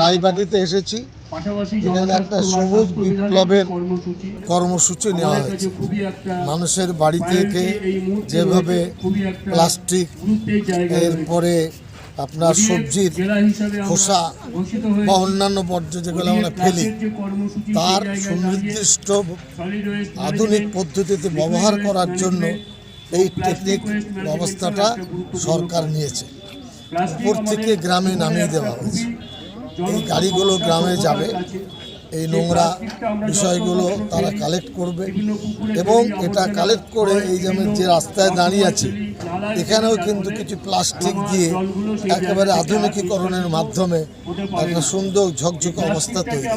রায়বাটিতে এসেছি। এখানে একটা সবুজ বিপ্লবের কর্মসূচি। নেওয়া হয়েছে। মানুষের বাড়ি থেকে যেভাবে প্লাস্টিক এরপরে আপনার সবজির খোসা বা অন্যান্য বর্জ্য যেগুলো আমরা ফেলি তার সুনির্দিষ্ট আধুনিক পদ্ধতিতে ব্যবহার করার জন্য এই টেকনিক ব্যবস্থাটা সরকার নিয়েছে। উপর থেকে গ্রামে নামিয়ে দেওয়া হয়েছে। এই গাড়িগুলো গ্রামে যাবে। এই নোংরা বিষয়গুলো তারা কালেক্ট করবে এবং এটা কালেক্ট করে এই যেমন যে রাস্তায় দাঁড়িয়ে আছে, এখানেও কিন্তু কিছু প্লাস্টিক দিয়ে একেবারে আধুনিকীকরণের মাধ্যমে একটা সুন্দর ঝকঝকে অবস্থা তৈরি